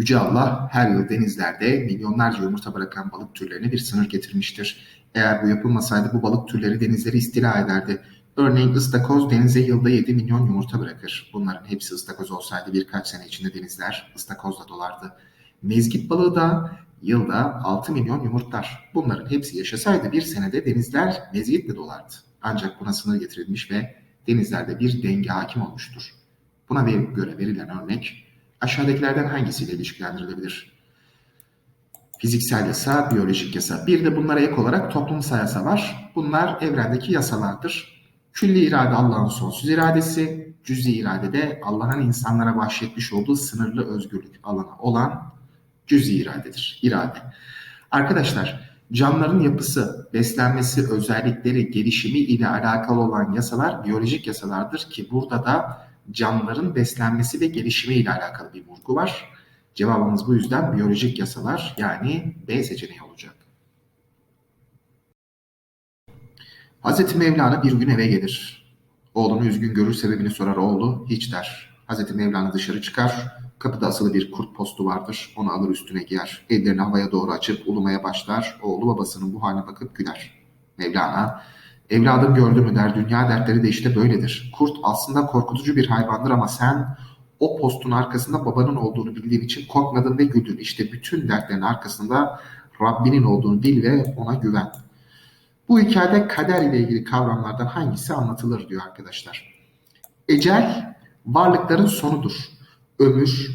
Yüce Allah her yıl denizlerde milyonlarca yumurta bırakan balık türlerine bir sınır getirmiştir. Eğer bu yapılmasaydı bu balık türleri denizleri istila ederdi. Örneğin ıstakoz denize yılda 7 milyon yumurta bırakır. Bunların hepsi ıstakoz olsaydı birkaç sene içinde denizler ıstakozla dolardı. Mezgit balığı da yılda 6 milyon yumurtlar. Bunların hepsi yaşasaydı bir senede denizler mezgitle dolardı. Ancak buna sınır getirilmiş ve denizlerde bir denge hakim olmuştur. Buna göre verilen örnek aşağıdakilerden hangisiyle ilişkilendirilebilir? Fiziksel yasa, biyolojik yasa. Bir de bunlara ek olarak toplumsal yasa var. Bunlar evrendeki yasalardır. Külli irade Allah'ın sonsuz iradesi, cüzi irade de Allah'ın insanlara bahşetmiş olduğu sınırlı özgürlük alanı olan cüzi iradedir. İrade. Arkadaşlar canlıların yapısı, beslenmesi, özellikleri, gelişimi ile alakalı olan yasalar biyolojik yasalardır ki burada da canlıların beslenmesi ve gelişimi ile alakalı bir vurgu var. Cevabımız bu yüzden biyolojik yasalar yani B seçeneği olacak. Hazreti Mevlana bir gün eve gelir. Oğlunu üzgün görür sebebini sorar oğlu hiç der. Hazreti Mevlana dışarı çıkar. Kapıda asılı bir kurt postu vardır. Onu alır üstüne giyer. Ellerini havaya doğru açıp ulumaya başlar. Oğlu babasının bu haline bakıp güler. Mevlana Evladım gördü mü der dünya dertleri de işte böyledir. Kurt aslında korkutucu bir hayvandır ama sen o postun arkasında babanın olduğunu bildiğin için korkmadın ve güldün. İşte bütün dertlerin arkasında Rabbinin olduğunu bil ve ona güven. Bu hikayede kader ile ilgili kavramlardan hangisi anlatılır diyor arkadaşlar. Ecel varlıkların sonudur. Ömür,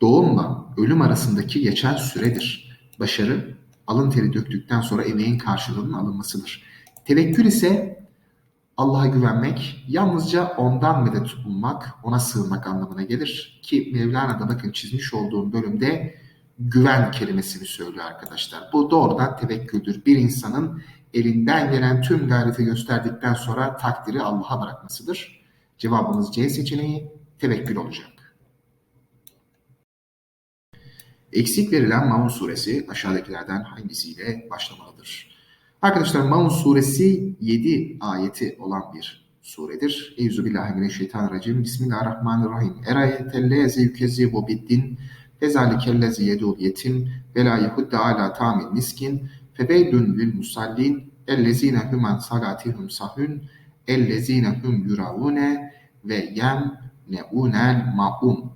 doğumla ölüm arasındaki geçen süredir. Başarı, alın teri döktükten sonra emeğin karşılığının alınmasıdır. Tevekkül ise Allah'a güvenmek, yalnızca ondan medet ummak, ona sığınmak anlamına gelir. Ki Mevlana'da bakın çizmiş olduğum bölümde güven kelimesini söylüyor arkadaşlar. Bu doğrudan tevekküldür. Bir insanın elinden gelen tüm gayreti gösterdikten sonra takdiri Allah'a bırakmasıdır. Cevabımız C seçeneği tevekkül olacak. Eksik verilen Maun suresi aşağıdakilerden hangisiyle başlamalıdır? Arkadaşlar Maun suresi 7 ayeti olan bir suredir. Euzubillahimineşşeytanirracim. Bismillahirrahmanirrahim. Erayetellezi yükezzibu biddin fezalikellezi yedul yetim ve la yehudde ala tamil miskin feveylün lil musallin ellezine humen salatihum sahün ellezine hum yuravune ve yem neunel maun.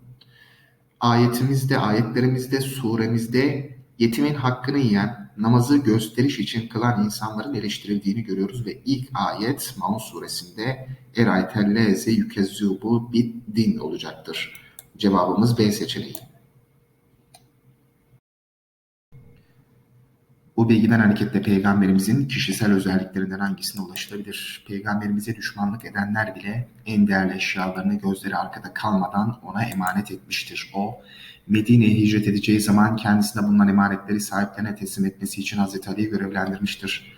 Ayetimizde, ayetlerimizde, suremizde yetimin hakkını yiyen, namazı gösteriş için kılan insanların eleştirildiğini görüyoruz ve ilk ayet Maun suresinde eraytelleze yükezzubu bit din olacaktır. Cevabımız B seçeneği. Bu bilgiden hareketle peygamberimizin kişisel özelliklerinden hangisine ulaşılabilir? Peygamberimize düşmanlık edenler bile en değerli eşyalarını gözleri arkada kalmadan ona emanet etmiştir. O Medine'ye hicret edeceği zaman kendisine bulunan emanetleri sahiplerine teslim etmesi için Hazreti Ali'yi görevlendirmiştir.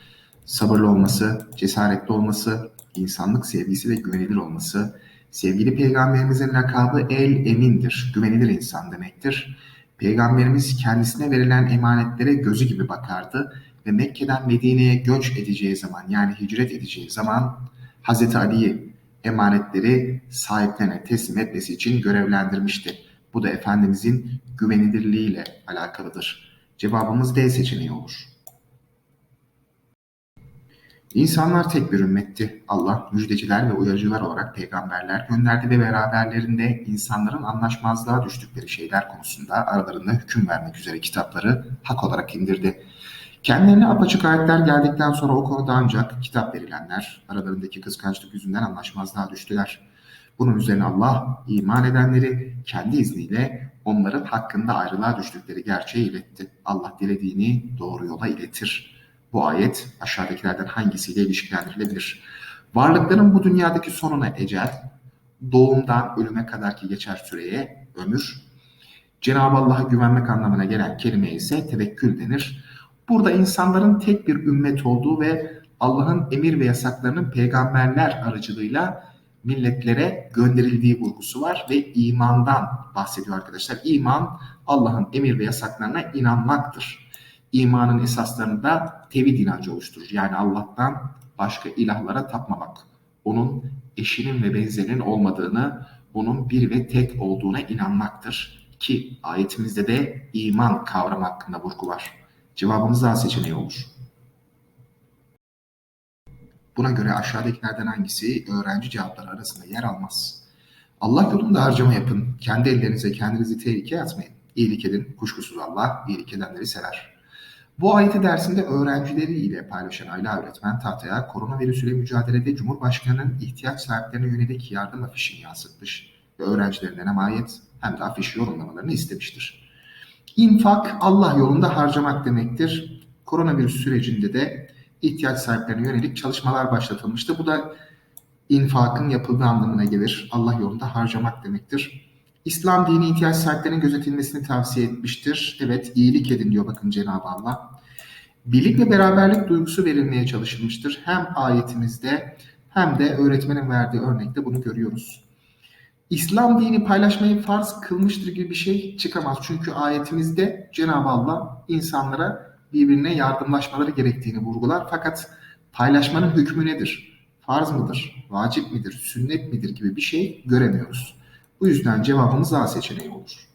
Sabırlı olması, cesaretli olması, insanlık sevgisi ve güvenilir olması, sevgili peygamberimizin lakabı El Emin'dir, güvenilir insan demektir. Peygamberimiz kendisine verilen emanetlere gözü gibi bakardı ve Mekke'den Medine'ye göç edeceği zaman yani hicret edeceği zaman Hazreti Ali'yi emanetleri sahiplerine teslim etmesi için görevlendirmişti. Bu da Efendimizin güvenilirliğiyle alakalıdır. Cevabımız D seçeneği olur. İnsanlar tek bir ümmetti. Allah müjdeciler ve uyarıcılar olarak peygamberler gönderdi ve beraberlerinde insanların anlaşmazlığa düştükleri şeyler konusunda aralarında hüküm vermek üzere kitapları hak olarak indirdi. Kendilerine apaçık ayetler geldikten sonra o konuda ancak kitap verilenler aralarındaki kıskançlık yüzünden anlaşmazlığa düştüler. Bunun üzerine Allah iman edenleri kendi izniyle onların hakkında ayrılığa düştükleri gerçeği iletti. Allah dilediğini doğru yola iletir. Bu ayet aşağıdakilerden hangisiyle ilişkilendirilebilir? Varlıkların bu dünyadaki sonuna ecel, doğumdan ölüme kadarki geçer süreye ömür, Cenab-ı Allah'a güvenmek anlamına gelen kelime ise tevekkül denir. Burada insanların tek bir ümmet olduğu ve Allah'ın emir ve yasaklarının peygamberler aracılığıyla milletlere gönderildiği vurgusu var ve imandan bahsediyor arkadaşlar. İman Allah'ın emir ve yasaklarına inanmaktır. İmanın esaslarını da tevhid inancı oluşturur. Yani Allah'tan başka ilahlara tapmamak. Onun eşinin ve benzerinin olmadığını, onun bir ve tek olduğuna inanmaktır. Ki ayetimizde de iman kavramı hakkında vurgu var. Cevabımız A seçeneği olur. Buna göre aşağıdakilerden hangisi öğrenci cevapları arasında yer almaz? Allah yolunda harcama yapın. Kendi ellerinize kendinizi tehlikeye atmayın. İyilik edin. Kuşkusuz Allah iyilik edenleri sever. Bu ayeti dersinde öğrencileriyle paylaşan Ayla öğretmen tahtaya koronavirüsüyle mücadelede Cumhurbaşkanı'nın ihtiyaç sahiplerine yönelik yardım afişini yansıtmış ve öğrencilerinden hem hem de afiş yorumlamalarını istemiştir. İnfak Allah yolunda harcamak demektir. Koronavirüs sürecinde de ihtiyaç sahiplerine yönelik çalışmalar başlatılmıştı. Bu da infakın yapıldığı anlamına gelir. Allah yolunda harcamak demektir. İslam dini ihtiyaç sahiplerinin gözetilmesini tavsiye etmiştir. Evet iyilik edin diyor bakın Cenab-ı Allah. Birlik ve beraberlik duygusu verilmeye çalışılmıştır. Hem ayetimizde hem de öğretmenin verdiği örnekte bunu görüyoruz. İslam dini paylaşmayı farz kılmıştır gibi bir şey çıkamaz. Çünkü ayetimizde Cenab-ı Allah insanlara birbirine yardımlaşmaları gerektiğini vurgular. Fakat paylaşmanın hükmü nedir? Farz mıdır? Vacip midir? Sünnet midir gibi bir şey göremiyoruz. Bu yüzden cevabımız A seçeneği olur.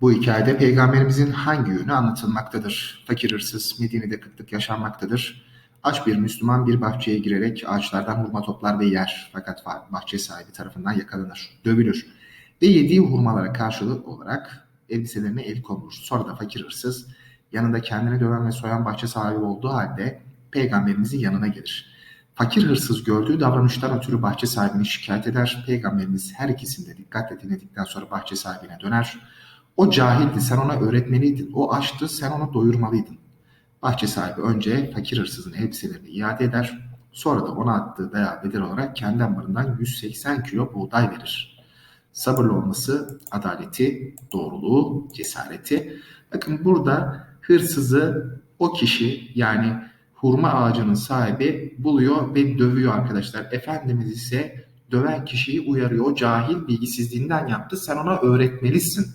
Bu hikayede peygamberimizin hangi yönü anlatılmaktadır? Fakir hırsız Medine'de kıtlık yaşanmaktadır. Aç bir Müslüman bir bahçeye girerek ağaçlardan hurma toplar ve yer. Fakat bahçe sahibi tarafından yakalanır, dövülür ve yediği hurmalara karşılık olarak elbiselerine el konulur. Sonra da fakir hırsız yanında kendini döven ve soyan bahçe sahibi olduğu halde peygamberimizin yanına gelir. Fakir hırsız gördüğü davranıştan ötürü bahçe sahibini şikayet eder. Peygamberimiz her ikisini de dikkatle dinledikten sonra bahçe sahibine döner. O cahildi, sen ona öğretmeliydin. O açtı, sen onu doyurmalıydın. Bahçe sahibi önce fakir hırsızın elbiselerini iade eder. Sonra da ona attığı dayağı bedel olarak kendi ambarından 180 kilo buğday verir. Sabırlı olması, adaleti, doğruluğu, cesareti. Bakın burada hırsızı o kişi yani hurma ağacının sahibi buluyor ve dövüyor arkadaşlar. Efendimiz ise döven kişiyi uyarıyor. O cahil bilgisizliğinden yaptı. Sen ona öğretmelisin.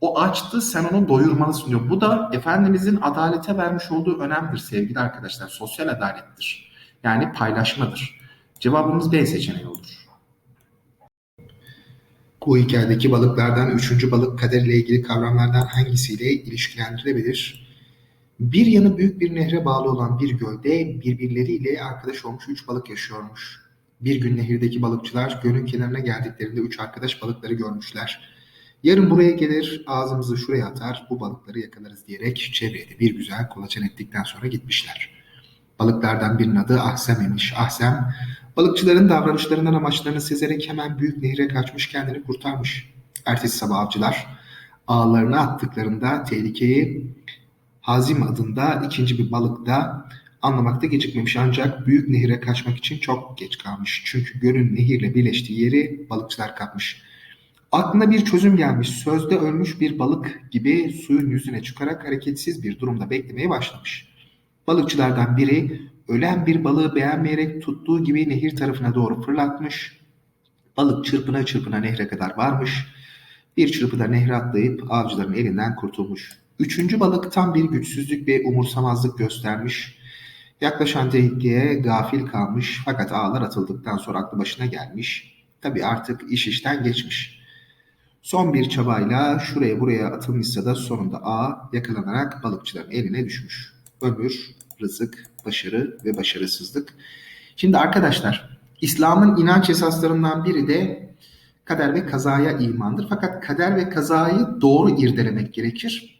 O açtı sen onu doyurmalısın diyor. Bu da Efendimizin adalete vermiş olduğu önemdir sevgili arkadaşlar. Sosyal adalettir. Yani paylaşmadır. Cevabımız B seçeneği olur. Bu hikayedeki balıklardan üçüncü balık kader ile ilgili kavramlardan hangisiyle ilişkilendirilebilir? Bir yanı büyük bir nehre bağlı olan bir gölde birbirleriyle arkadaş olmuş üç balık yaşıyormuş. Bir gün nehirdeki balıkçılar gölün kenarına geldiklerinde üç arkadaş balıkları görmüşler. Yarın buraya gelir, ağzımızı şuraya atar, bu balıkları yakalarız diyerek çevrede bir güzel kolaçan ettikten sonra gitmişler. Balıklardan birinin adı Ahsem imiş. Ahsem, balıkçıların davranışlarından amaçlarını sezerek hemen büyük nehre kaçmış kendini kurtarmış. Ertesi sabah avcılar ağlarını attıklarında tehlikeyi Hazim adında ikinci bir balık da anlamakta gecikmemiş ancak büyük nehire kaçmak için çok geç kalmış. Çünkü gölün nehirle birleştiği yeri balıkçılar kapmış. Aklına bir çözüm gelmiş. Sözde ölmüş bir balık gibi suyun yüzüne çıkarak hareketsiz bir durumda beklemeye başlamış. Balıkçılardan biri ölen bir balığı beğenmeyerek tuttuğu gibi nehir tarafına doğru fırlatmış. Balık çırpına çırpına nehre kadar varmış. Bir çırpıda nehre atlayıp avcıların elinden kurtulmuş. Üçüncü balık tam bir güçsüzlük ve umursamazlık göstermiş. Yaklaşan tehlikeye gafil kalmış fakat ağlar atıldıktan sonra aklı başına gelmiş. Tabi artık iş işten geçmiş. Son bir çabayla şuraya buraya atılmışsa da sonunda ağ yakalanarak balıkçıların eline düşmüş. Ömür, rızık, başarı ve başarısızlık. Şimdi arkadaşlar İslam'ın inanç esaslarından biri de kader ve kazaya imandır. Fakat kader ve kazayı doğru irdelemek gerekir.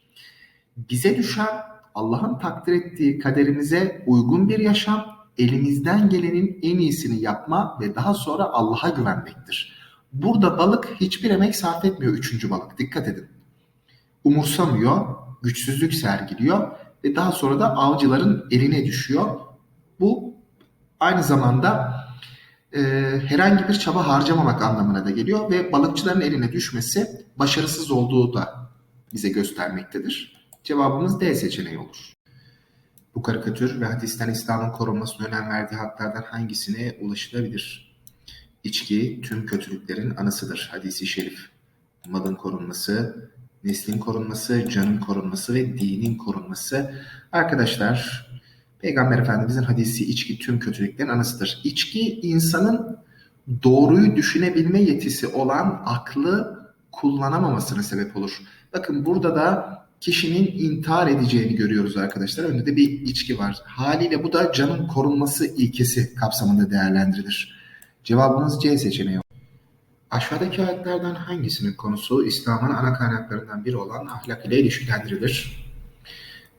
Bize düşen Allah'ın takdir ettiği kaderimize uygun bir yaşam, elimizden gelenin en iyisini yapma ve daha sonra Allah'a güvenmektir. Burada balık hiçbir emek sarf etmiyor üçüncü balık. Dikkat edin. Umursamıyor, güçsüzlük sergiliyor ve daha sonra da avcıların eline düşüyor. Bu aynı zamanda e, herhangi bir çaba harcamamak anlamına da geliyor ve balıkçıların eline düşmesi başarısız olduğu da bize göstermektedir. Cevabımız D seçeneği olur. Bu karikatür ve hadisten İslam'ın korunmasına önem verdiği haklardan hangisine ulaşılabilir? İçki tüm kötülüklerin anısıdır. Hadisi şerif. Malın korunması, neslin korunması, canın korunması ve dinin korunması. Arkadaşlar, Peygamber Efendimizin hadisi içki tüm kötülüklerin anısıdır. İçki insanın doğruyu düşünebilme yetisi olan aklı kullanamamasına sebep olur. Bakın burada da kişinin intihar edeceğini görüyoruz arkadaşlar. Önünde de bir içki var. Haliyle bu da canın korunması ilkesi kapsamında değerlendirilir. Cevabımız C seçeneği. Aşağıdaki ayetlerden hangisinin konusu İslam'ın ana kaynaklarından biri olan ahlak ile ilişkilendirilir?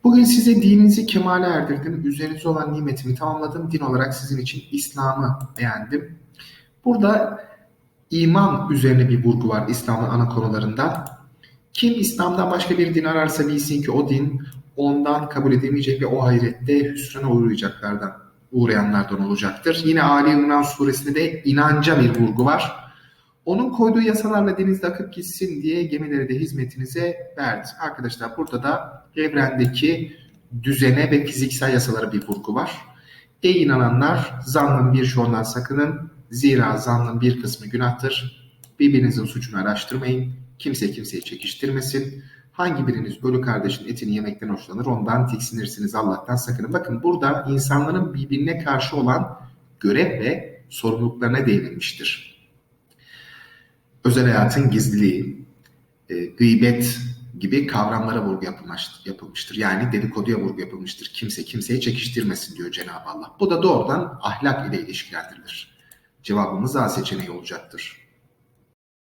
Bugün size dininizi kemale erdirdim, üzerinize olan nimetimi tamamladım, din olarak sizin için İslam'ı beğendim. Burada iman üzerine bir vurgu var İslam'ın ana konularında. Kim İslam'dan başka bir din ararsa bilsin ki o din ondan kabul edemeyecek ve o ahirette hüsrana uğrayacaklardan, uğrayanlardan olacaktır. Yine Ali İmran suresinde de inanca bir vurgu var. Onun koyduğu yasalarla denizde akıp gitsin diye gemileri de hizmetinize verdi. Arkadaşlar burada da evrendeki düzene ve fiziksel yasalara bir vurgu var. Ey inananlar zannın bir şundan sakının. Zira zannın bir kısmı günahtır. Birbirinizin suçunu araştırmayın. Kimse kimseyi çekiştirmesin. Hangi biriniz ölü kardeşin etini yemekten hoşlanır ondan tiksinirsiniz Allah'tan sakının. Bakın burada insanların birbirine karşı olan görev ve sorumluluklarına değinilmiştir özel hayatın gizliliği, e, gıybet gibi kavramlara vurgu yapılmış, yapılmıştır. Yani dedikoduya vurgu yapılmıştır. Kimse kimseye çekiştirmesin diyor Cenab-ı Allah. Bu da doğrudan ahlak ile ilişkilendirilir. Cevabımız A seçeneği olacaktır.